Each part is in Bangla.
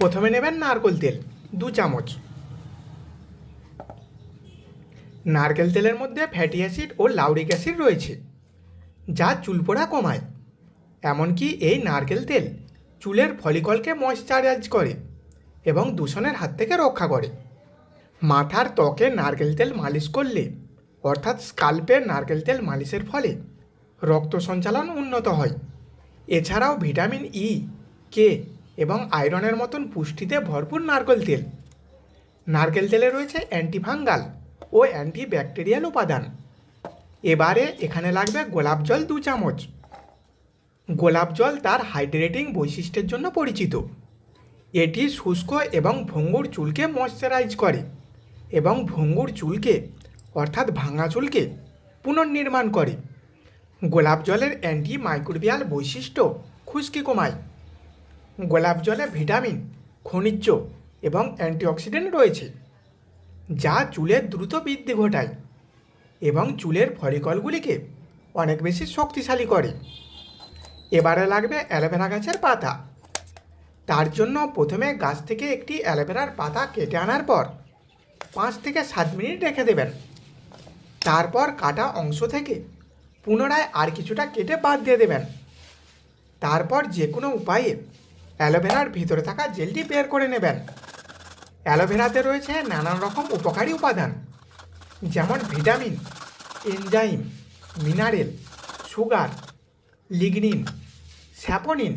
প্রথমে নেবেন নারকেল তেল, দু চামচ। নারকেল তেলের মধ্যে ফ্যাটি অ্যাসিড ও লাউরিক অ্যাসিড রয়েছে, যা চুল পোড়া কমায়। এমনকি এই নারকেল তেল চুলের ফলিকলকে ময়শ্চারাইজ করে এবং দূষণের হাত থেকে রক্ষা করে। মাথার ত্বকে নারকেল তেল মালিশ করলে, অর্থাৎ স্কাল্পে নারকেল তেল মালিশের ফলে রক্ত সঞ্চালন উন্নত হয়। এছাড়াও ভিটামিন ই কে এবং আয়রনের মতন পুষ্টিতে ভরপুর নারকেল তেল। নারকেল তেলে রয়েছে অ্যান্টিফাঙ্গাল ও অ্যান্টিব্যাকটেরিয়াল উপাদান। এবারে এখানে লাগবে গোলাপ জল দু চামচ। গোলাপ জল তার হাইড্রেটিং বৈশিষ্ট্যের জন্য পরিচিত। এটি শুষ্ক এবং ভঙ্গুর চুলকে ময়শ্চারাইজ করে এবং ভঙ্গুর চুলকে, অর্থাৎ ভাঙা চুলকে, পুনর্নির্মাণ করে। গোলাপ জলের অ্যান্টি মাইক্রোবিয়াল বৈশিষ্ট্য খুশকি কমায়। গোলাপ জলে ভিটামিন, খনিজ এবং অ্যান্টিঅক্সিডেন্ট রয়েছে, যা চুলের দ্রুত বৃদ্ধি ঘটায় এবং চুলের ফলিকলগুলিকে অনেক বেশি শক্তিশালী করে। এবারে লাগবে অ্যালোভেরা গাছের পাতা। তার জন্য প্রথমে গাছ থেকে একটি অ্যালোভেরার পাতা কেটে আনার পর পাঁচ থেকে সাত মিনিট রেখে দেবেন। তারপর কাটা অংশ থেকে পুনরায় আর কিছুটা কেটে বাদ দিয়ে দেবেন। তারপর যে কোনো উপায়ে অ্যালোভেরার ভিতরে থাকা জেলটি বের করে নেবেন। অ্যালোভেরাতে রয়েছে নানান রকম উপকারী উপাদান, যেমন vitamin, enzyme, mineral, sugar, lignin, saponin,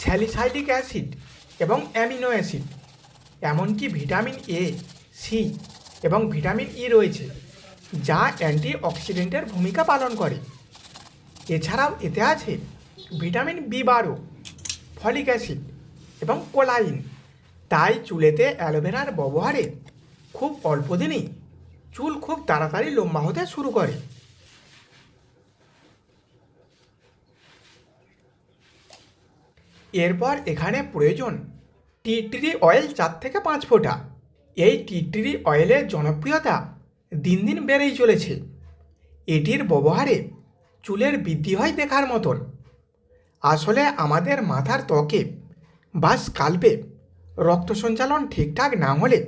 salicylic acid এবং অ্যামিনো অ্যাসিড, এমনকি ভিটামিন এ, সি এবং ভিটামিন ই রয়েছে, যা অ্যান্টি অক্সিডেন্টের ভূমিকা পালন করে। এছাড়াও এতে আছে ভিটামিন বি বারো ফলিক অ্যাসিড এবং কোলাইন। তাই চুলেতে অ্যালোভেরার ব্যবহারে খুব অল্প দিনেই চুল খুব তাড়াতাড়ি লম্বা হতে শুরু করে। এরপর এখানে প্রয়োজন টি ট্রি অয়েল চার থেকে পাঁচ ফোঁটা। এই টি ট্রি অয়েলের জনপ্রিয়তা দিন দিন বেড়েই চলেছে। এটির ব্যবহারে চুলের বৃদ্ধি হয় দেখার মতন। আসলে আমাদের মাথার ত্বকে বা স্কাল্পে রক্ত সঞ্চালন ঠিকঠাক না হলে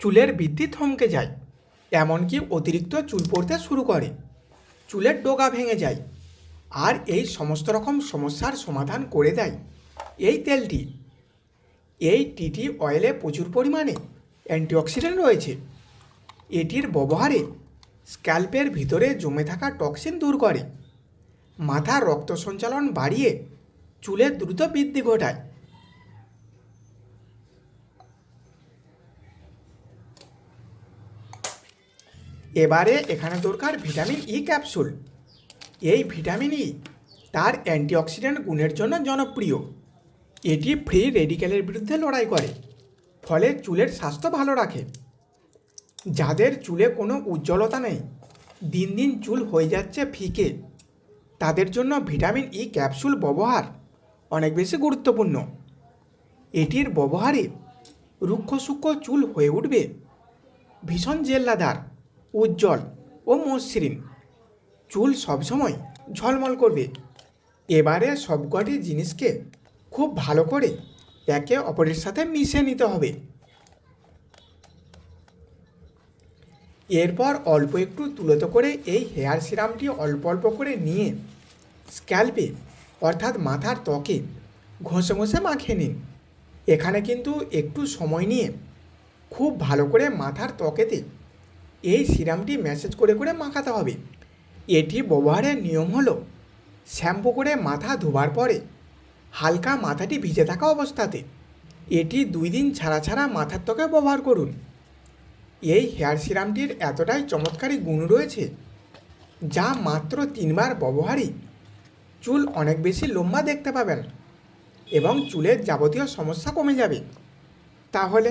চুলের বৃদ্ধি থমকে যায়, এমনকি অতিরিক্ত চুল পড়তে শুরু করে। চুলের ডোগা ভেঙে যায় আর এই সমস্ত রকম সমস্যার সমাধান করে দেয় এই তেলটি। এই টিটি অয়েলে প্রচুর পরিমাণে অ্যান্টিঅক্সিডেন্ট রয়েছে। এটির ব্যবহারে স্ক্যাল্পের ভিতরে জমে থাকা টক্সিন দূর করে। মাথার রক্ত সঞ্চালন বাড়িয়ে চুলের দ্রুত বৃদ্ধি ঘটায়। এবারে এখানে দরকার ভিটামিন ই ক্যাপসুল। এই ভিটামিন ই তার অ্যান্টিঅক্সিডেন্ট গুণের জন্য জনপ্রিয়। এটি ফ্রি রেডিক্যালের বিরুদ্ধে লড়াই করে, ফলে চুলের স্বাস্থ্য ভালো রাখে। যাদের চুলে কোনো উজ্জ্বলতা নেই, দিন দিন চুল হয়ে যাচ্ছে ফিকে। তাদের জন্য ভিটামিন ই ক্যাপসুল ব্যবহার অনেক বেশি গুরুত্বপূর্ণ। এটির ব্যবহারে রুক্ষ সূক্ষ্ম চুল হয়ে উঠবে, ভীষণ জেল্লাদার, উজ্জ্বল ও মসৃণ। চুল সবসময় ঝলমল করবে। এবারে সবকটি জিনিসকে খুব ভালো করে একে অপরের সাথে মিশে নিতে হবে। এরপর অল্প একটু তুলত করে এই হেয়ার সিরামটি অল্প অল্প করে নিয়ে স্ক্যাল্পে, অর্থাৎ মাথার ত্বকে ঘষে ঘষে মাখিয়ে নিন। এখানে কিন্তু একটু সময় নিয়ে খুব ভালো করে মাথার ত্বকেতে এই সিরামটি ম্যাসেজ করে করে মাখাতে হবে। এটি ব্যবহারের নিয়ম হলো শ্যাম্পু করে মাথা ধোবার পরে হালকা মাথাটি ভিজে থাকা অবস্থাতে এটি দুই দিন ছাড়া ছাড়া মাথার ত্বকে ব্যবহার করুন। এই হেয়ার সিরামটির এতটাই চমৎকারী গুণ রয়েছে, যা মাত্র তিনবার ব্যবহারই চুল অনেক বেশি লম্বা দেখতে পাবেন এবং চুলের যাবতীয় সমস্যা কমে যাবে। তাহলে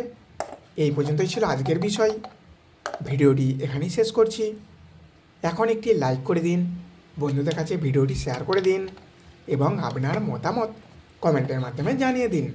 এই পর্যন্তই ছিল আজকের বিষয়। ভিডিওটি এখানেই শেষ করছি। এখন একটি লাইক করে দিন, বন্ধুদের কাছে ভিডিওটি শেয়ার করে দিন এবং আপনার মতামত কমেন্টের মাধ্যমে জানিয়ে দিন।